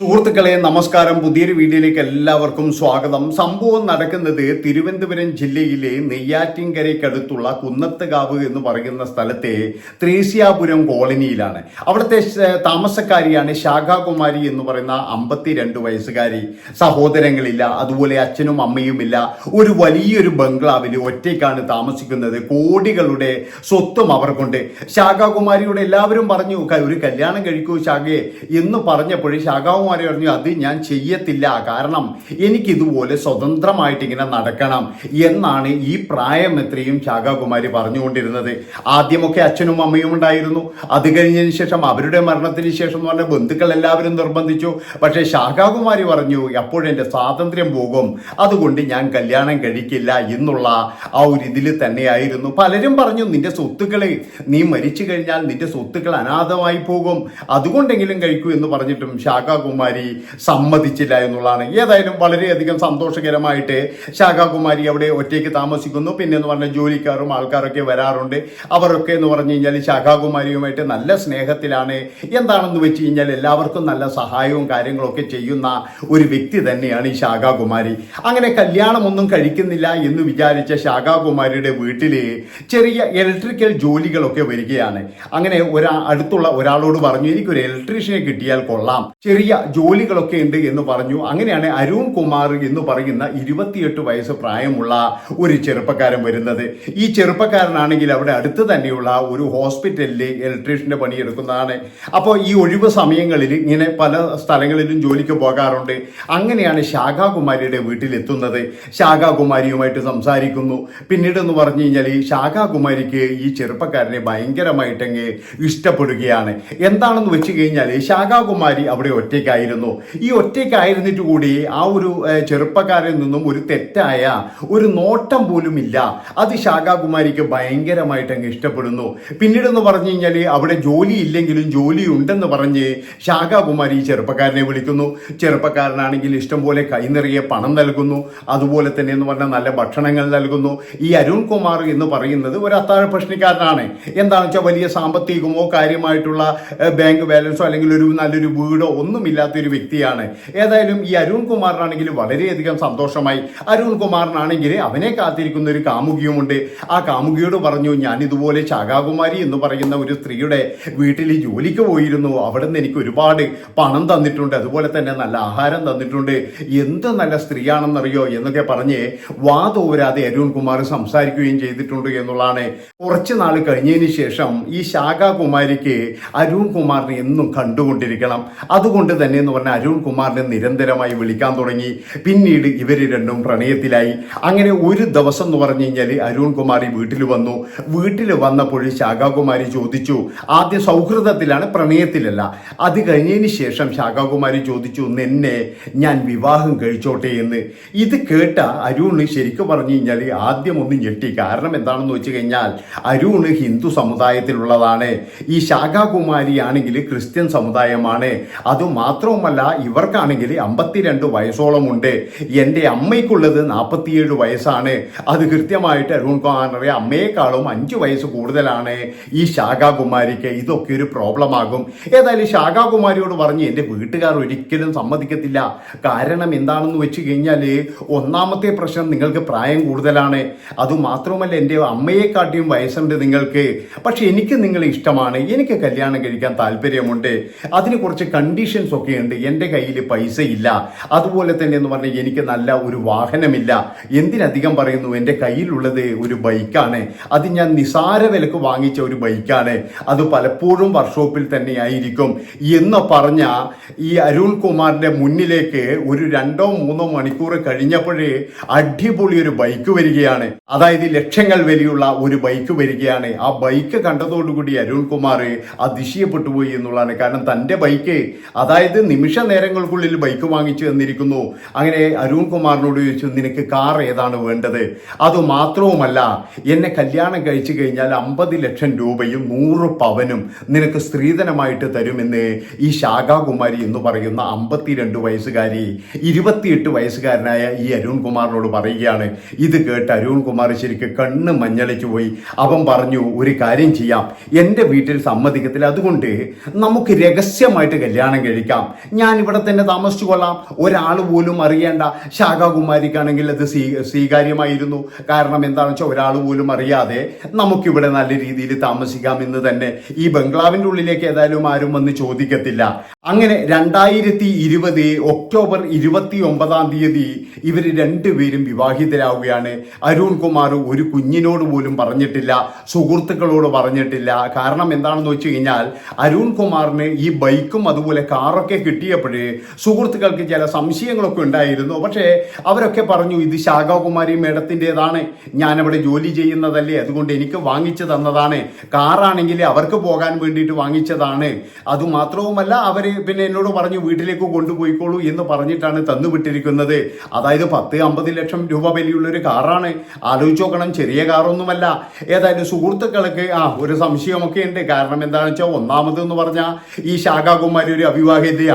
സുഹൃത്തുക്കളെ നമസ്കാരം. പുതിയൊരു വീഡിയോയിലേക്ക് എല്ലാവർക്കും സ്വാഗതം. സംഭവം നടക്കുന്നത് തിരുവനന്തപുരം ജില്ലയിലെ നെയ്യാറ്റിൻകരയ്ക്കടുത്തുള്ള കുന്നത്തുകാവ് എന്ന് പറയുന്ന സ്ഥലത്തെ ത്രേസ്യാപുരം കോളനിയിലാണ്. അവിടുത്തെ താമസക്കാരിയാണ് ശാഖാകുമാരി എന്ന് പറയുന്ന അമ്പത്തിരണ്ട് വയസ്സുകാരി. സഹോദരങ്ങളില്ല അതുപോലെ അച്ഛനും അമ്മയുമില്ല. ഒരു വലിയൊരു ബംഗ്ലാവിൽ ഒറ്റയ്ക്കാണ് താമസിക്കുന്നത്. കോടികളുടെ സ്വത്തും അവർക്കുണ്ട്. ശാഖാകുമാരിയോട് എല്ലാവരും പറഞ്ഞു ഒരു കല്യാണം കഴിക്കൂ ശാഖയെ എന്ന് പറഞ്ഞപ്പോൾ ശാഖാകുമാരി പറഞ്ഞു അത് ഞാൻ ചെയ്യത്തില്ല. കാരണം എനിക്കിതുപോലെ സ്വതന്ത്രമായിട്ട് ഇങ്ങനെ നടക്കണം എന്നാണ് ഈ പ്രായം എത്രയും ശാഖാകുമാരി പറഞ്ഞുകൊണ്ടിരുന്നത്. ആദ്യമൊക്കെ അച്ഛനും അമ്മയും ഉണ്ടായിരുന്നു. അത് കഴിഞ്ഞതിന് ശേഷം അവരുടെ മരണത്തിന് ശേഷം എന്ന് പറഞ്ഞ ബന്ധുക്കൾ എല്ലാവരും നിർബന്ധിച്ചു. പക്ഷേ ശാഖാകുമാരി പറഞ്ഞു എപ്പോഴെന്റെ സ്വാതന്ത്ര്യം പോകും. അതുകൊണ്ട് ഞാൻ കല്യാണം കഴിക്കില്ല എന്നുള്ള ആ ഒരു ഇതിൽ തന്നെയായിരുന്നു. പലരും പറഞ്ഞു നിന്റെ സ്വത്തുക്കളെ നീ മരിച്ചു കഴിഞ്ഞാൽ നിന്റെ സ്വത്തുക്കൾ അനാഥമായി പോകും. അതുകൊണ്ടെങ്കിലും കഴിക്കൂ എന്ന് പറഞ്ഞിട്ടും ശാഖാകുമാരി സമ്മതിച്ചില്ല എന്നുള്ളതാണ്. ഏതായാലും വളരെയധികം സന്തോഷകരമായിട്ട് ശാഖാകുമാരി അവിടെ ഒറ്റയ്ക്ക് താമസിക്കുന്നു. പിന്നെ എന്ന് പറഞ്ഞാൽ ജോലിക്കാരും ആൾക്കാരൊക്കെ വരാറുണ്ട്. അവരൊക്കെ എന്ന് പറഞ്ഞു കഴിഞ്ഞാൽ ശാഖാകുമാരിയുമായിട്ട് നല്ല സ്നേഹത്തിലാണ്. എന്താണെന്ന് വെച്ച് കഴിഞ്ഞാൽ എല്ലാവർക്കും നല്ല സഹായവും കാര്യങ്ങളൊക്കെ ചെയ്യുന്ന ഒരു വ്യക്തി തന്നെയാണ് ഈ ശാഖാകുമാരി. അങ്ങനെ കല്യാണമൊന്നും കഴിക്കുന്നില്ല എന്ന് വിചാരിച്ച ശാഖാകുമാരിയുടെ വീട്ടിൽ ചെറിയ ഇലക്ട്രിക്കൽ ജോലികളൊക്കെ വരികയാണ്. അങ്ങനെ ഒരാ അടുത്തുള്ള ഒരാളോട് പറഞ്ഞു എനിക്കൊരു ഇലക്ട്രീഷ്യനെ കിട്ടിയാൽ കൊള്ളാം. ചെറിയ ജോലികളൊക്കെ ഉണ്ട് എന്ന് പറഞ്ഞു. അങ്ങനെയാണ് അരുൺ കുമാർ എന്ന് പറയുന്ന ഇരുപത്തിയെട്ട് വയസ്സ് പ്രായമുള്ള ഒരു ചെറുപ്പക്കാരൻ വരുന്നത്. ഈ ചെറുപ്പക്കാരനാണെങ്കിൽ അവിടെ അടുത്ത് തന്നെയുള്ള ഒരു ഹോസ്പിറ്റലിൽ ഇലക്ട്രീഷ്യന്റെ പണിയെടുക്കുന്നതാണ് അപ്പോൾ ഈ ഒഴിവ് സമയങ്ങളിൽ ഇങ്ങനെ പല സ്ഥലങ്ങളിലും ജോലിക്ക് പോകാറുണ്ട്. അങ്ങനെയാണ് ശാഖാകുമാരിയുടെ വീട്ടിലെത്തുന്നത്. ശാഖാകുമാരിയുമായിട്ട് സംസാരിക്കുന്നു. പിന്നീട് എന്ന് പറഞ്ഞു കഴിഞ്ഞാൽ ഈ ശാഖാകുമാരിക്ക് ഈ ചെറുപ്പക്കാരനെ ഭയങ്കരമായിട്ടങ്ങ് ഇഷ്ടപ്പെടുകയാണ്. എന്താണെന്ന് വെച്ച് കഴിഞ്ഞാൽ ശാഖാകുമാരി അവിടെ ഒറ്റയ്ക്കായിരുന്നു ഈ ഒറ്റയ്ക്കായിരുന്നിട്ട് കൂടി ആ ഒരു ചെറുപ്പക്കാരിൽ നിന്നും ഒരു തെറ്റായ ഒരു നോട്ടം പോലും ഇല്ല. അത് ശാഖാകുമാരിക്ക് ഭയങ്കരമായിട്ട് അങ്ങ് ഇഷ്ടപ്പെടുന്നു. പിന്നീടെന്ന് പറഞ്ഞു കഴിഞ്ഞാൽ അവിടെ ജോലി ഇല്ലെങ്കിലും ജോലി ഉണ്ടെന്ന് പറഞ്ഞ് ശാഖാകുമാരി ഈ ചെറുപ്പക്കാരനെ വിളിക്കുന്നു. ചെറുപ്പക്കാരനാണെങ്കിൽ ഇഷ്ടംപോലെ കൈനിറിയ പണം നൽകുന്നു. അതുപോലെ തന്നെ എന്ന് പറഞ്ഞാൽ നല്ല ഭക്ഷണങ്ങൾ നൽകുന്നു. ഈ അരുൺ കുമാർ എന്ന് പറയുന്നത് ഒരു അത്താഴ പ്രശ്നക്കാരനാണ് എന്താണെന്ന് വെച്ചാൽ വലിയ സാമ്പത്തികമോ കാര്യമായിട്ടുള്ള ബാങ്ക് ബാലൻസോ അല്ലെങ്കിൽ ഒരു നല്ലൊരു വീടോ ഒന്നുമില്ലാത്ത ഒരു വ്യക്തിയാണ്. ഏതായാലും ഈ അരുൺ കുമാറിനാണെങ്കിൽ വളരെയധികം സന്തോഷമായി. അരുൺ കുമാറിനാണെങ്കിൽ അവനെ കാത്തിരിക്കുന്ന ഒരു കാമുകിയുമുണ്ട്. ആ കാമുകിയോട് പറഞ്ഞു ഞാൻ ഇതുപോലെ ശാഖാകുമാരി എന്ന് പറയുന്ന ഒരു സ്ത്രീയുടെ വീട്ടിൽ ജോലിക്ക് പോയിരുന്നു. അവിടെ എനിക്ക് ഒരുപാട് പണം തന്നിട്ടുണ്ട്. അതുപോലെ തന്നെ നല്ല ആഹാരം തന്നിട്ടുണ്ട്. എന്ത് നല്ല സ്ത്രീയാണെന്നറിയോ? എന്നൊക്കെ പറഞ്ഞ് വാതോരാതെ അരുൺ കുമാർ സംസാരിക്കുകയും ചെയ്തിട്ടുണ്ട് എന്നുള്ളതാണ്. കുറച്ച് നാൾ കഴിഞ്ഞതിന് ശേഷം ഈ ശാഖാകുമാരിക്ക് അരുൺ കുമാറിനെ എന്നും കണ്ടുകൊണ്ടിരിക്കണം. അതുകൊണ്ട് തന്നെ എന്ന് പറഞ്ഞാൽ അരുൺ കുമാറിനെ നിരന്തരമായി വിളിക്കാൻ തുടങ്ങി. പിന്നീട് ഇവർ രണ്ടും പ്രണയത്തിലായി. അങ്ങനെ ഒരു ദിവസം എന്ന് പറഞ്ഞു കഴിഞ്ഞാൽ അരുൺ കുമാരി വീട്ടിൽ വന്നു. വീട്ടിൽ വന്നപ്പോൾ ശാഖാകുമാരി ചോദിച്ചു ആദ്യ സൗഹൃദത്തിലാണ് പ്രണയത്തിലല്ല. അത് കഴിഞ്ഞതിന് ശേഷം ശാഖാകുമാരി ചോദിച്ചു നിന്നെ ഞാൻ വിവാഹം കഴിച്ചോട്ടെ എന്ന്. ഇത് കേട്ട അരുണ് ശരിക്കും പറഞ്ഞു കഴിഞ്ഞാൽ ആദ്യം ഒന്ന് ഞെട്ടി. കാരണം എന്താണെന്ന് വെച്ച് കഴിഞ്ഞാൽ അരുണ് ഹിന്ദു സമുദായത്തിലുള്ളതാണ്. ഈ ശാഖാകുമാരി ആണെങ്കിൽ ക്രിസ്ത്യൻ സമുദായമാണ്. അതുമാത്രവുമല്ല ഇവർക്കാണെങ്കിൽ അമ്പത്തിരണ്ട് വയസ്സോളമുണ്ട്. എന്റെ അമ്മയ്ക്കുള്ളത് നാൽപ്പത്തിയേഴ് വയസ്സാണ്. അത് കൃത്യമായിട്ട് അരുൺ കുമാറിന്റെ അമ്മയെക്കാളും അഞ്ച് വയസ്സ് കൂടുതലാണ് ഈ ശാഖാകുമാരിക്ക്. ഇതൊക്കെ ഒരു പ്രോബ്ലം ആകും ഏതായാലും ശാഖാകുമാരിയോട് പറഞ്ഞ് എന്റെ വീട്ടുകാർ ഒരിക്കലും സമ്മതിക്കത്തില്ല. കാരണം എന്താണെന്ന് വെച്ച് കഴിഞ്ഞാൽ ഒന്നാമത്തെ പ്രശ്നം നിങ്ങൾക്ക് പ്രായം കൂടുതലാണ്. അതുമാത്രമല്ല എന്റെ അമ്മയെക്കാട്ടിയും വയസ്സുണ്ട് നിങ്ങൾക്ക്. പക്ഷെ എനിക്ക് നിങ്ങളെ ഇഷ്ടമാണ്. എനിക്ക് കല്യാണം കഴിക്കാൻ താല്പര്യമുണ്ട്. അതിന് കുറച്ച് കണ്ടീഷൻസ് ഒക്കെ ഉണ്ട്. എന്റെ കയ്യിൽ പൈസ ഇല്ല അതുപോലെ തന്നെ എന്ന് പറഞ്ഞാൽ എനിക്ക് നല്ല ഒരു വാഹനമില്ല. എന്തിനധികം പറയുന്നു എന്റെ കയ്യിലുള്ളത് ഒരു ബൈക്കാണ്. അത് ഞാൻ നിസാര വിലക്ക് വാങ്ങിച്ച ഒരു ബൈക്കാണ്. അത് പലപ്പോഴും വർക്ക്ഷോപ്പിൽ തന്നെ ആയിരിക്കും എന്ന് പറഞ്ഞ ഈ അരുൺ കുമാറിന്റെ മുന്നിലേക്ക് ഒരു രണ്ടോ മൂന്നോ മണിക്കൂർ കഴിഞ്ഞപ്പോഴേ അടിപൊളി ഒരു ബൈക്ക് വരികയാണ്. അതായത് ലക്ഷങ്ങൾ വിലയുള്ള ഒരു ബൈക്ക് വരികയാണ്. ആ ബൈക്ക് കണ്ടതോടുകൂടി അരുൺ കുമാർ അതിശയപ്പെട്ടു പോയി എന്നുള്ളതാണ്. കാരണം തന്റെ ബൈക്ക് അതായത് നിമിഷ നേരങ്ങൾക്കുള്ളിൽ ബൈക്ക് വാങ്ങിച്ചു തന്നിരിക്കുന്നു. അങ്ങനെ അരുൺ കുമാറിനോട് ചോദിച്ചു നിനക്ക് കാർ ഏതാണ് വേണ്ടത്? അതുമാത്രവുമല്ല എന്നെ കല്യാണം കഴിച്ചു കഴിഞ്ഞാൽ അമ്പത് ലക്ഷം രൂപയും നൂറ് പവനും നിനക്ക് സ്ത്രീധനമായിട്ട് തരുമെന്ന് ഈ ശാഖാകുമാരി എന്ന് പറയുന്ന അമ്പത്തിരണ്ട് വയസ്സുകാരി ഇരുപത്തിയെട്ട് വയസ്സുകാരനായ ഈ അരുൺ കുമാറിനോട് പറയുകയാണ്. ഇത് കേട്ട് അരുൺ കുമാർ ശരിക്ക് കണ്ണ് മഞ്ഞളിച്ചു പോയി. അവൻ പറഞ്ഞു ഒരു കാര്യം ചെയ്യാം. എന്റെ വീട്ടിൽ സമ്മതിക്കത്തില്ല. അതുകൊണ്ട് നമുക്ക് രഹസ്യമായിട്ട് കല്യാണം കഴിക്കാം. ഞാൻ ഇവിടെ തന്നെ താമസിച്ചു കൊള്ളാം ഒരാൾ പോലും അറിയേണ്ട ശാഖാകുമാരിക്കാണെങ്കിൽ അത് സ്വീ സ്വീകാര്യമായിരുന്നു. കാരണം എന്താണെന്ന് വെച്ചാൽ ഒരാൾ പോലും അറിയാതെ നമുക്കിവിടെ നല്ല രീതിയിൽ താമസിക്കാം എന്ന് തന്നെ ഈ ബംഗ്ലാവിന്റെ ഉള്ളിലേക്ക് ഏതായാലും ആരും വന്ന് ചോദിക്കത്തില്ല. അങ്ങനെ രണ്ടായിരത്തി ഇരുപത് ഒക്ടോബർ ഇരുപത്തി ഒമ്പതാം തീയതി ഇവർ രണ്ടുപേരും വിവാഹിതരാവുകയാണ്. അരുൺ കുമാർ ഒരു കുഞ്ഞിനോട് പോലും പറഞ്ഞിട്ടില്ല സുഹൃത്തുക്കളോട് പറഞ്ഞിട്ടില്ല. കാരണം എന്താണെന്ന് വെച്ച് കഴിഞ്ഞാൽ അരുൺ കുമാറിന് ഈ ബൈക്കും അതുപോലെ കാറൊക്കെ കിട്ടിയപ്പോഴേ സുഹൃത്തുക്കൾക്ക് ചില സംശയങ്ങളൊക്കെ ഉണ്ടായിരുന്നു. പക്ഷേ അവരൊക്കെ പറഞ്ഞു ഇത് ശാഖാകുമാരി മേഡത്തിന്റെതാണ്. ഞാനവിടെ ജോലി ചെയ്യുന്നതല്ലേ. അതുകൊണ്ട് എനിക്ക് വാങ്ങിച്ചു തന്നതാണ്. കാറാണെങ്കിൽ അവർക്ക് പോകാൻ വേണ്ടിയിട്ട് വാങ്ങിച്ചതാണ്. അതുമാത്രവുമല്ല അവർ പിന്നെ എന്നോട് പറഞ്ഞു വീട്ടിലേക്ക് കൊണ്ടുപോയിക്കോളൂ എന്ന് പറഞ്ഞിട്ടാണ് തന്നുവിട്ടിരിക്കുന്നത് അതായത് പത്ത് അമ്പത് ലക്ഷം രൂപ വിലയുള്ള ഒരു കാറാണ്. ആലോചിച്ച് നോക്കണം ചെറിയ കാറൊന്നുമല്ല. ഏതായാലും സുഹൃത്തുക്കൾക്ക് ആ ഒരു സംശയമൊക്കെ ഉണ്ട്. കാരണം എന്താണെന്ന് വെച്ചാൽ ഒന്നാമത് എന്ന് പറഞ്ഞാൽ ഈ ശാഖാകുമാരി ഒരു അവിവാഹിതയാണ്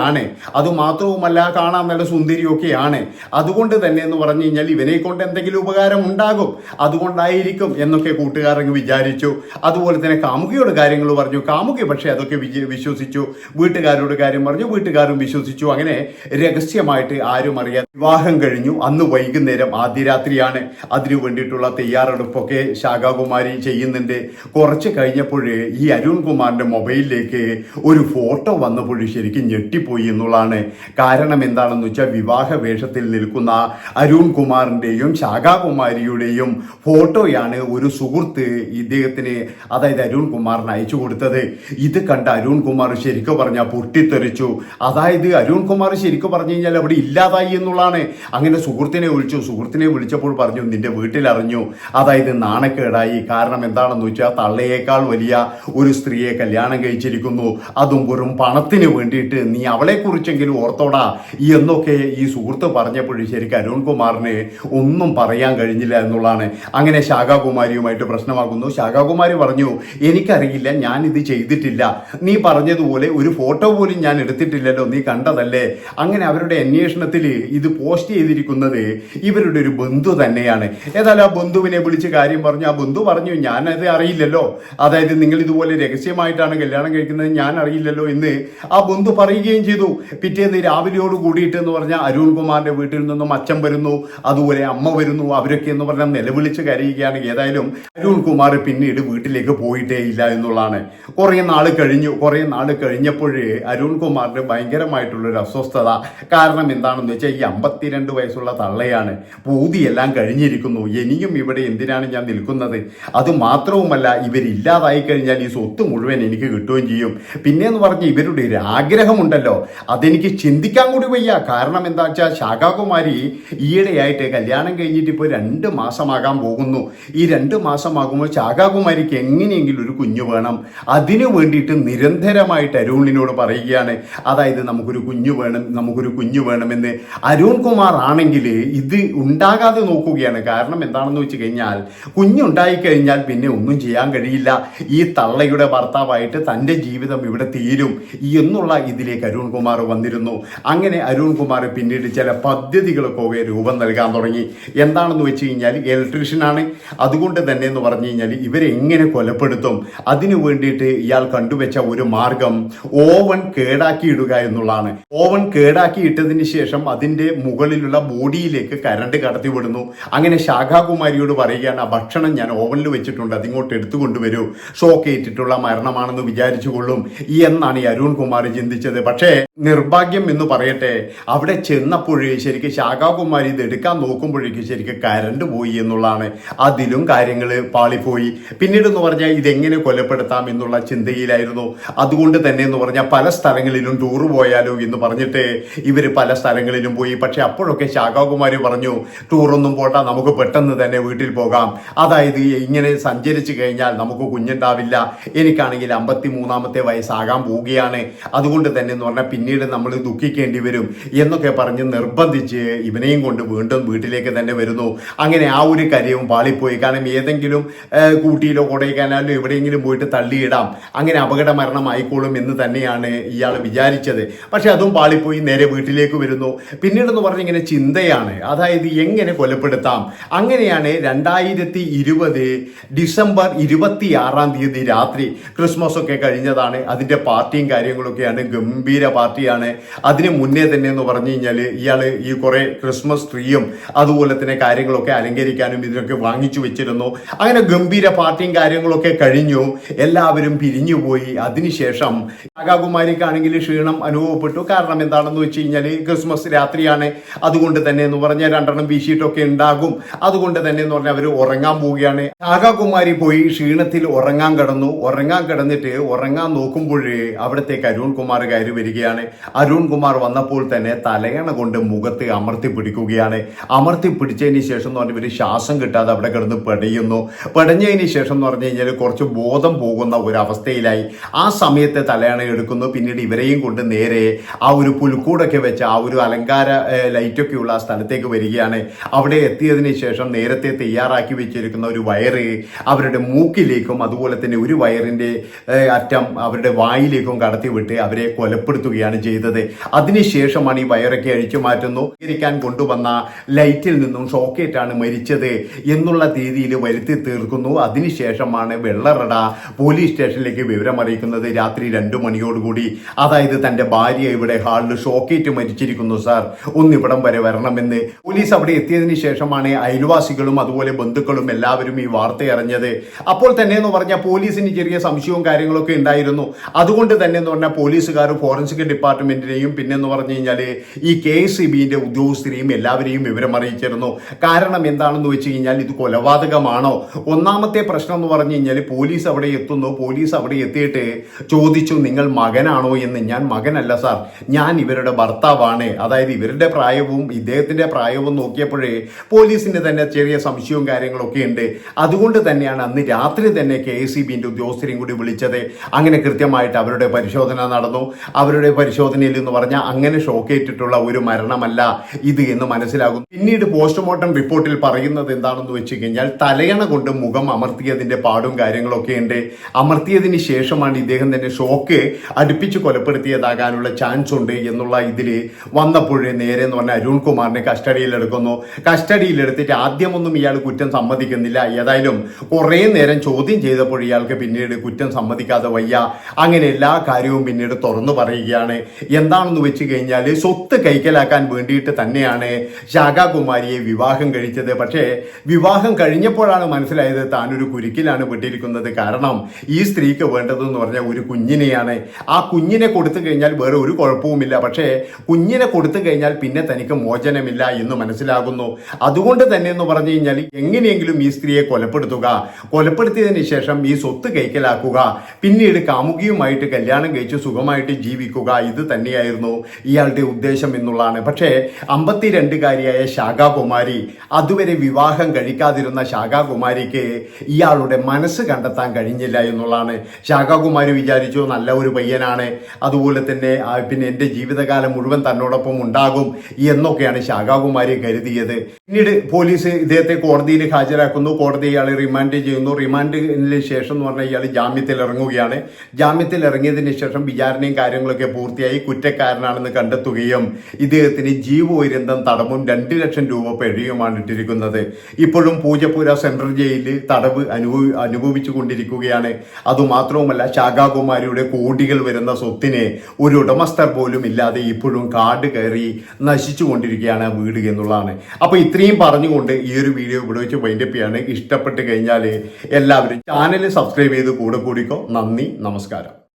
അത് മാത്രവുമല്ല കാണാൻ നല്ല സുന്ദരിയൊക്കെയാണ്. അതുകൊണ്ട് തന്നെ എന്ന് പറഞ്ഞു കഴിഞ്ഞാൽ ഇവനെ കൊണ്ട് എന്തെങ്കിലും ഉപകാരം ഉണ്ടാകും. അതുകൊണ്ടായിരിക്കും എന്നൊക്കെ കൂട്ടുകാരങ്ങ് വിചാരിച്ചു. അതുപോലെ തന്നെ കാമുകിയോട് കാര്യങ്ങൾ പറഞ്ഞു. കാമുകി പക്ഷേ അതൊക്കെ വിശ്വസിച്ചു. വീട്ടുകാരോട് കാര്യം പറഞ്ഞു. വീട്ടുകാരും വിശ്വസിച്ചു. അങ്ങനെ രഹസ്യമായിട്ട് ആരും അറിയാതെ വിവാഹം കഴിഞ്ഞു. അന്ന് വൈകുന്നേരം ആദ്യ രാത്രിയാണ് അതിനു വേണ്ടിയിട്ടുള്ള തയ്യാറെടുപ്പൊക്കെ ശാഖാകുമാരി ചെയ്യുന്നുണ്ട്. കുറച്ച് കഴിഞ്ഞപ്പോഴേ ഈ അരുൺകുമാറിന്റെ മൊബൈലിലേക്ക് ഒരു ഫോട്ടോ വന്നപ്പോൾ ശരിക്കും ഞെട്ടിപ്പോയി എന്നുള്ളതാണ്. കാരണം എന്താണെന്ന് വെച്ചാൽ വിവാഹ വേഷത്തിൽ നിൽക്കുന്ന അരുൺ കുമാറിന്റെയും ശാഖാകുമാരിയുടെയും ഫോട്ടോയാണ് ഒരു സുഹൃത്ത് ഇദ്ദേഹത്തിന് അതായത് അരുൺ കുമാറിന് അയച്ചു കൊടുത്തത്. ഇത് കണ്ട അരുൺ കുമാർ ശരിക്കും പറഞ്ഞാൽ പൊട്ടിത്തെറിച്ചു. അതായത് അരുൺ കുമാർ ശരിക്കും പറഞ്ഞു കഴിഞ്ഞാൽ അവിടെ ഇല്ലാതായി എന്നുള്ളതാണ്. അങ്ങനെ സുഹൃത്തിനെ വിളിച്ചു. സുഹൃത്തിനെ വിളിച്ചപ്പോൾ പറഞ്ഞു നിന്റെ വീട്ടിൽ അറിഞ്ഞു അതായത് നാണക്കേടായി. കാരണം എന്താണെന്ന് വെച്ചാൽ തള്ളയേക്കാൾ വലിയ ഒരു സ്ത്രീയെ കല്യാണം കഴിച്ചിരിക്കുന്നു. അതും വെറും പണത്തിന് വേണ്ടിയിട്ട് നീ അവളെ കുറിച്ചെങ്കിലും ഓർത്തോടാ എന്നൊക്കെ ഈ സുഹൃത്ത് പറഞ്ഞപ്പോൾ ശരിക്കും അരുൺ കുമാറിന് ഒന്നും പറയാൻ കഴിഞ്ഞില്ല എന്നുള്ളതാണ്. അങ്ങനെ ശാഖാകുമാരിയുമായിട്ട് പ്രശ്നമാകുന്നു. ശാഖാകുമാരി പറഞ്ഞു എനിക്കറിയില്ല ഞാൻ ഇത് ചെയ്തിട്ടില്ല. നീ പറഞ്ഞതുപോലെ ഒരു ഫോട്ടോ പോലും ഞാൻ എടുത്തിട്ടില്ലല്ലോ നീ കണ്ടതല്ലേ? അങ്ങനെ അവരുടെ അന്വേഷണത്തിൽ ഇത് പോസ്റ്റ് ചെയ്തിരിക്കുന്നത് ഇവരുടെ ഒരു ബന്ധു തന്നെയാണ്. ഏതായാലും ആ ബന്ധുവിനെ വിളിച്ച് കാര്യം പറഞ്ഞു. ആ ബന്ധു പറഞ്ഞു ഞാനത് അറിയില്ലല്ലോ. അതായത് നിങ്ങൾ ഇതുപോലെ രഹസ്യമായിട്ടാണ് കല്യാണം കഴിക്കുന്നത് ഞാൻ അറിയില്ലല്ലോ എന്ന് ആ ബന്ധു പറയുകയും ചെയ്തു. പിറ്റേന്ന് രാവിലെയോട് കൂടിയിട്ട് എന്ന് പറഞ്ഞാൽ അരുൺ കുമാറിന്റെ വീട്ടിൽ നിന്നും അച്ഛൻ വരുന്നു. അതുപോലെ അമ്മ വരുന്നു. അവരൊക്കെ എന്ന് പറഞ്ഞാൽ നിലവിളിച്ച് കരയുകയാണ്. ഏതായാലും അരുൺ കുമാർ പിന്നീട് വീട്ടിലേക്ക് പോയിട്ടേ ഇല്ല എന്നുള്ളതാണ്. കുറേ നാൾ കഴിഞ്ഞു. കുറേ നാൾ കഴിഞ്ഞപ്പോഴേ അരുൺ കുമാറിന് ഭയങ്കരമായിട്ടുള്ളൊരു അസ്വസ്ഥത. കാരണം എന്താണെന്ന് വെച്ചാൽ ഈ അമ്പത്തിരണ്ട് വയസ്സുള്ള തള്ളയാണ്. പൂതിയെല്ലാം കഴിഞ്ഞിരിക്കുന്നു. ഇനിയും ഇവിടെ എന്തിനാണ് ഞാൻ നിൽക്കുന്നത്? അത് മാത്രവുമല്ല ഇവരില്ലാതായി കഴിഞ്ഞാൽ ഈ സ്വത്ത് മുഴുവൻ എനിക്ക് കിട്ടുകയും ചെയ്യും. പിന്നെ എന്ന് പറഞ്ഞ് ഇവരുടെ ഒരു ആഗ്രഹമുണ്ടല്ലോ. അതെനിക്ക് ചിന്തിക്കാൻ കൂടി വയ്യ. കാരണം എന്താ വെച്ചാൽ ശാഖാകുമാരി ഈയിടെയായിട്ട് കല്യാണം കഴിഞ്ഞിട്ട് ഇപ്പോൾ രണ്ട് മാസമാകാൻ പോകുന്നു. ഈ രണ്ട് മാസമാകുമ്പോൾ ശാഖാകുമാരിക്ക് എങ്ങനെയെങ്കിലും ഒരു കുഞ്ഞു വേണം. അതിനു വേണ്ടിയിട്ട് നിരന്തരമായിട്ട് അരുണിനോട് പറയുകയാണ്. അതായത് നമുക്കൊരു കുഞ്ഞു വേണം നമുക്കൊരു കുഞ്ഞു വേണമെന്ന്. അരുൺ കുമാർ ആണെങ്കിൽ ഇത് ഉണ്ടാകാതെ നോക്കുകയാണ്. കാരണം എന്താണെന്ന് വെച്ച് കഴിഞ്ഞാൽ കുഞ്ഞുണ്ടായി കഴിഞ്ഞാൽ പിന്നെ ഒന്നും ചെയ്യാൻ കഴിയില്ല. ഈ തള്ളയുടെ ഭർത്താവായിട്ട് തന്റെ ജീവിതം ഇവിടെ തീരും. എന്നുള്ള ഇതിലേക്ക് അരുൺ കുമാർ വന്നിരുന്നു. അങ്ങനെ അരുൺകുമാർ പിന്നീട് ചില പദ്ധതികൾക്കൊക്കെ രൂപം നൽകാൻ തുടങ്ങി. എന്താണെന്ന് വെച്ച് കഴിഞ്ഞാൽ ഇലക്ട്രീഷ്യനാണ് അതുകൊണ്ട് തന്നെ എന്ന് പറഞ്ഞു കഴിഞ്ഞാൽ ഇവരെ എങ്ങനെ കൊലപ്പെടുത്തും? അതിനു വേണ്ടിയിട്ട് ഇയാൾ കണ്ടുവച്ച ഒരു മാർഗം ഓവൻ കേടാക്കിയിടുക എന്നുള്ളതാണ്. ഓവൻ കേടാക്കി ഇട്ടതിന് ശേഷം അതിന്റെ മുകളിലുള്ള ബോഡിയിലേക്ക് കരണ്ട് കടത്തിവിടുന്നു. അങ്ങനെ ശാഖാകുമാരിയോട് പറയുകയാണ് ആ ഭക്ഷണം ഞാൻ ഓവനിൽ വെച്ചിട്ടുണ്ട് അതിങ്ങോട്ട് എടുത്തു കൊണ്ടുവരൂ. ഷോക്ക് ഏറ്റിട്ടുള്ള മരണമാണെന്ന് വിചാരിച്ചു കൊള്ളും. എന്നാണ് ഈ അരുൺകുമാർ ചിന്തിച്ചത്. പക്ഷേ നിർഭാഗ്യം എന്ന് പറയട്ടെ അവിടെ ചെന്നപ്പോഴേ ശരിക്കും ശാഖാകുമാരി ഇത് എടുക്കാൻ നോക്കുമ്പോഴേക്കും ശരിക്കും കരണ്ട് പോയി എന്നുള്ളതാണ്. അതിലും കാര്യങ്ങൾ പാളിപ്പോയി. പിന്നീട് എന്ന് പറഞ്ഞാൽ ഇതെങ്ങനെ കൊലപ്പെടുത്താം എന്നുള്ള ചിന്തയിലായിരുന്നു. അതുകൊണ്ട് തന്നെ എന്ന് പറഞ്ഞാൽ പല സ്ഥലങ്ങളിലും ടൂർ പോയാലോ എന്ന് പറഞ്ഞിട്ട് ഇവർ പല സ്ഥലങ്ങളിലും പോയി. പക്ഷെ അപ്പോഴൊക്കെ ശാഖാകുമാരി പറഞ്ഞു ടൂറൊന്നും പോട്ടാ നമുക്ക് പെട്ടെന്ന് തന്നെ വീട്ടിൽ പോകാം. അതായത് ഇങ്ങനെ സഞ്ചരിച്ചു കഴിഞ്ഞാൽ നമുക്ക് കുഞ്ഞുണ്ടാവില്ല. എനിക്കാണെങ്കിൽ അമ്പത്തി മൂന്നാമത്തെ വയസ്സാകാൻ പോവുകയാണ്. അതുകൊണ്ട് തന്നെ എന്ന് പറഞ്ഞാൽ പിന്നീട് നമ്മൾ ദുഃഖിക്കേണ്ടി വരും എന്നൊക്കെ പറഞ്ഞ് നിർബന്ധിച്ച് ഇവനെയും കൊണ്ട് വീണ്ടും വീട്ടിലേക്ക് തന്നെ വരുന്നു. അങ്ങനെ ആ ഒരു കാര്യവും പാളിപ്പോയി. കാരണം ഏതെങ്കിലും കൂട്ടിയിലോ കൊടൈക്കാനാലോ എവിടെയെങ്കിലും പോയിട്ട് തള്ളിയിടാം. അങ്ങനെ അപകട മരണം ആയിക്കോളും എന്ന് തന്നെയാണ് ഇയാൾ വിചാരിച്ചത്. പക്ഷെ അതും പാളിപ്പോയി നേരെ വീട്ടിലേക്ക് വരുന്നു. പിന്നീടെന്ന് പറഞ്ഞ ഇങ്ങനെ ചിന്തയാണ്. അതായത് എങ്ങനെ കൊലപ്പെടുത്താം? അങ്ങനെയാണ് രണ്ടായിരത്തി ഇരുപത് ഡിസംബർ ഇരുപത്തി ആറാം തീയതി രാത്രി ക്രിസ്മസ് ഒക്കെ കഴിഞ്ഞതാണ്. അതിന്റെ പാർട്ടിയും കാര്യങ്ങളൊക്കെയാണ് ഗംഭീര ഗംഭീര പാർട്ടിയാണ്. അതിന് മുന്നേ തന്നെ എന്ന് പറഞ്ഞു കഴിഞ്ഞാൽ ഇയാൾ ഈ കുറേ ക്രിസ്മസ് ട്രീയും അതുപോലെ തന്നെ കാര്യങ്ങളൊക്കെ അലങ്കരിക്കാനും ഇതിനൊക്കെ വാങ്ങിച്ചു വെച്ചിരുന്നു. അങ്ങനെ ഗംഭീര പാർട്ടിയും കാര്യങ്ങളൊക്കെ കഴിഞ്ഞു. എല്ലാവരും പിരിഞ്ഞുപോയി അതിനുശേഷം രാഗാകുമാരിക്കാണെങ്കിൽ ക്ഷീണം അനുഭവപ്പെട്ടു. കാരണം എന്താണെന്ന് വെച്ച് കഴിഞ്ഞാൽ ക്രിസ്മസ് രാത്രിയാണ്. അതുകൊണ്ട് തന്നെ എന്ന് പറഞ്ഞാൽ രണ്ടെണ്ണം വീശിയിട്ടൊക്കെ ഉണ്ടാകും. അതുകൊണ്ട് തന്നെ എന്ന് പറഞ്ഞാൽ അവർ ഉറങ്ങാൻ പോവുകയാണ്. രാഗാകുമാരി പോയി ക്ഷീണത്തിൽ ഉറങ്ങാൻ കിടന്നു. ഉറങ്ങാൻ കിടന്നിട്ട് ഉറങ്ങാൻ നോക്കുമ്പോഴേ അവിടത്തേക്ക് അരുൺ കുമാർ കയറി വരികയാണ് അരുൺ കുമാർ വന്നപ്പോൾ തന്നെ തലയണ കൊണ്ട് മുഖത്ത് അമർത്തി പിടിക്കുകയാണ്. അമർത്തി പിടിച്ചതിന് ശേഷം എന്ന് പറഞ്ഞാൽ ഇവർ ശ്വാസം കിട്ടാതെ അവിടെ കിടന്ന് പെടയുന്നു. പെടഞ്ഞതിന് ശേഷം എന്ന് പറഞ്ഞു കഴിഞ്ഞാൽ കുറച്ച് ബോധം പോകുന്ന ഒരു ആ സമയത്തെ തലയണ എടുക്കുന്നു. പിന്നീട് ഇവരെയും കൊണ്ട് നേരെ ആ ഒരു പുൽക്കൂടൊക്കെ വെച്ച് ആ ഒരു അലങ്കാര ലൈറ്റൊക്കെയുള്ള ആ സ്ഥലത്തേക്ക് വരികയാണ്. അവിടെ എത്തിയതിന് ശേഷം നേരത്തെ തയ്യാറാക്കി വെച്ചിരിക്കുന്ന ഒരു വയറ് അവരുടെ മൂക്കിലേക്കും അതുപോലെ തന്നെ ഒരു വയറിന്റെ അറ്റം അവരുടെ വായിലേക്കും കടത്തിവിട്ട് അവരെ കൊലപ്പെടുത്തുകയാണ് ചെയ്തത്. അതിനുശേഷമാണ് ഈ വയറൊക്കെ അഴിച്ചു മാറ്റുന്നു. ഇരിക്കാൻ കൊണ്ടുവന്ന ലൈറ്റിൽ നിന്നും ഷോക്കേറ്റാണ് മരിച്ചത് എന്നുള്ള രീതിയിൽ വരുത്തി തീർക്കുന്നു. അതിനുശേഷമാണ് വെള്ളറട പോലീസ് സ്റ്റേഷനിലേക്ക് വിവരം അറിയിക്കുന്നത് രാത്രി രണ്ടു മണിയോടുകൂടി. അതായത് തന്റെ ഭാര്യ ഇവിടെ ഹാളിൽ ഷോക്കേറ്റ് മരിച്ചിരിക്കുന്നു സാർ. ഒന്നിവിടം വരെ വരണമെന്ന്. പോലീസ് അവിടെ എത്തിയതിന് ശേഷമാണ് അയൽവാസികളും അതുപോലെ ബന്ധുക്കളും എല്ലാവരും ഈ വാർത്ത അറിഞ്ഞത്. അപ്പോൾ തന്നെ എന്ന് പറഞ്ഞ പോലീസിന് ചെറിയ സംശയവും കാര്യങ്ങളൊക്കെ ഉണ്ടായിരുന്നു. അതുകൊണ്ട് തന്നെ എന്ന് പറഞ്ഞാൽ പോലീസുകാർ ഫോറൻസിക് ഡിപ്പാർട്ട്മെന്റിനെയും പിന്നെ എന്ന് പറഞ്ഞു കഴിഞ്ഞാൽ ഈ കെ സി ബിന്റെ ഉദ്യോഗസ്ഥരെയും എല്ലാവരെയും വിവരം അറിയിച്ചിരുന്നു. കാരണം എന്താണെന്ന് വെച്ച് കഴിഞ്ഞാൽ ഇത് കൊലപാതകമാണോ? ഒന്നാമത്തെ പ്രശ്നം എന്ന് പറഞ്ഞു കഴിഞ്ഞാൽ പോലീസ് അവിടെ എത്തുന്നു. പോലീസ് അവിടെ എത്തിയിട്ട് ചോദിച്ചു നിങ്ങൾ മകനാണോ? എന്ന്. ഞാൻ മകനല്ല സാർ. ഞാൻ ഇവരുടെ ഭർത്താവാണ്. അതായത് ഇവരുടെ പ്രായവും ഇദ്ദേഹത്തിന്റെ പ്രായവും നോക്കിയപ്പോഴേ പോലീസിന് തന്നെ ചെറിയ സംശയവും കാര്യങ്ങളൊക്കെ ഉണ്ട്. അതുകൊണ്ട് തന്നെയാണ് അന്ന് രാത്രി തന്നെ കെ എസ് സി ബിന്റെ ഉദ്യോഗസ്ഥരെയും കൂടി വിളിച്ചത്. അങ്ങനെ കൃത്യമായിട്ട് അവരുടെ പരിശോധന നടന്നു. അവരുടെ പരിശോധനയിൽ എന്ന് പറഞ്ഞാൽ അങ്ങനെ ഷോക്കേറ്റിട്ടുള്ള ഒരു മരണമല്ല ഇത് എന്ന് മനസ്സിലാകും പിന്നീട് പോസ്റ്റ്മോർട്ടം റിപ്പോർട്ടിൽ പറയുന്നത് എന്താണെന്ന് വെച്ച് കഴിഞ്ഞാൽ തലയണ കൊണ്ട് മുഖം അമർത്തിയതിന്റെ പാടും കാര്യങ്ങളൊക്കെ ഉണ്ട്. അമർത്തിയതിന് ശേഷമാണ് ഇദ്ദേഹം തന്നെ ഷോക്ക് അടുപ്പിച്ച് കൊലപ്പെടുത്തിയതാകാനുള്ള ചാൻസ് ഉണ്ട് എന്നുള്ള ഇതിൽ വന്നപ്പോഴേ നേരെ എന്ന് പറഞ്ഞാൽ അരുൺ കുമാറിനെ കസ്റ്റഡിയിലെടുക്കുന്നു കസ്റ്റഡിയിലെടുത്തിട്ട് ആദ്യമൊന്നും ഇയാൾ കുറ്റം സമ്മതിക്കുന്നില്ല. ഏതായാലും കുറേ നേരം ചോദ്യം ചെയ്തപ്പോൾ ഇയാൾക്ക് പിന്നീട് കുറ്റം സമ്മതിക്കാതെ വയ്യ. അങ്ങനെ എല്ലാ കാര്യവും പിന്നീട് തുറന്നു പറയുകയാണ് എന്താണെന്ന് വെച്ച് കഴിഞ്ഞാൽ സ്വത്ത് കൈക്കലാക്കാൻ വേണ്ടിയിട്ട് തന്നെയാണ് ശാഖാകുമാരിയെ വിവാഹം കഴിച്ചത്. പക്ഷേ വിവാഹം കഴിഞ്ഞപ്പോഴാണ് മനസ്സിലായത് താനൊരു കുരുക്കിലാണ് പെട്ടിരിക്കുന്നത്. കാരണം ഈ സ്ത്രീക്ക് വേണ്ടതെന്ന് പറഞ്ഞാൽ ഒരു കുഞ്ഞിനെയാണ്. ആ കുഞ്ഞിനെ കൊടുത്തു കഴിഞ്ഞാൽ വേറെ ഒരു കുഴപ്പവുമില്ല. പക്ഷേ കുഞ്ഞിനെ കൊടുത്തു കഴിഞ്ഞാൽ പിന്നെ തനിക്ക് മോചനമില്ല എന്ന് മനസ്സിലാകുന്നു. അതുകൊണ്ട് തന്നെ എന്ന് പറഞ്ഞു കഴിഞ്ഞാൽ എങ്ങനെയെങ്കിലും ഈ സ്ത്രീയെ കൊലപ്പെടുത്തുക. കൊലപ്പെടുത്തിയതിന് ശേഷം ഈ സ്വത്ത് കൈക്കലാക്കുക. പിന്നീട് കാമുകിയുമായിട്ട് കല്യാണം കഴിച്ച് സുഖമായിട്ട് ജീവിക്കുക. ഇത് തന്നെയായിരുന്നു ഇയാളുടെ ഉദ്ദേശം എന്നുള്ളതാണ്. പക്ഷേ അമ്പത്തിരണ്ടുകാരിയായ ശാഖാകുമാരി അതുവരെ വിവാഹം കഴിക്കാതിരുന്ന ശാഖാകുമാരിക്ക് ഇയാളുടെ മനസ്സ് കണ്ടെത്താൻ കഴിഞ്ഞില്ല എന്നുള്ളതാണ്. ശാഖാകുമാരി വിചാരിച്ചു നല്ല ഒരു പയ്യനാണ്. അതുപോലെ തന്നെ പിന്നെ എന്റെ ജീവിതകാലം മുഴുവൻ തന്നോടൊപ്പം ഉണ്ടാകും എന്നൊക്കെയാണ് ശാഖാകുമാരി കരുതിയത്. പിന്നീട് പോലീസ് ഇദ്ദേഹത്തെ കോടതിയിൽ ഹാജരാക്കുന്നു. കോടതി ഇയാളെ റിമാൻഡ് ചെയ്യുന്നു. റിമാൻഡിന് ശേഷം എന്ന് പറഞ്ഞാൽ ഇയാൾ ജാമ്യത്തിൽ ഇറങ്ങുകയാണ്. ജാമ്യത്തിൽ ഇറങ്ങിയതിന് ശേഷം വിചാരണയും കാര്യങ്ങളൊക്കെ പൂർത്തിയായി കുറ്റക്കാരനാണെന്ന് കണ്ടെത്തുകയും ഇദ്ദേഹത്തിന് ജീവപര്യന്തം തടവും രണ്ട് ലക്ഷം രൂപ പിഴയുമാണ് ഇട്ടിരിക്കുന്നത്. ഇപ്പോഴും പൂജപ്പുര സെൻട്രൽ ജയിലിൽ തടവ് അനുഭവി അനുഭവിച്ചു കൊണ്ടിരിക്കുകയാണ് അതുമാത്രവുമല്ല ശാഖാകുമാരിയുടെ കോടികൾ വരുന്ന സ്വത്തിന് ഒരു ഉടമസ്ഥർ പോലും ഇല്ലാതെ ഇപ്പോഴും കാട് കയറി നശിച്ചു കൊണ്ടിരിക്കുകയാണ് വീട് എന്നുള്ളതാണ്. അപ്പോൾ ഇത്രയും പറഞ്ഞുകൊണ്ട് ഈ ഒരു വീഡിയോ ഇവിടെ വെച്ച് വൈൻഡപ്പ് ചെയ്യാണ്. ഇഷ്ടപ്പെട്ട് കഴിഞ്ഞാൽ എല്ലാവരും ചാനൽ സബ്സ്ക്രൈബ് ചെയ്ത് കൂടെ കൂടിക്കോ. നന്ദി നമസ്കാരം.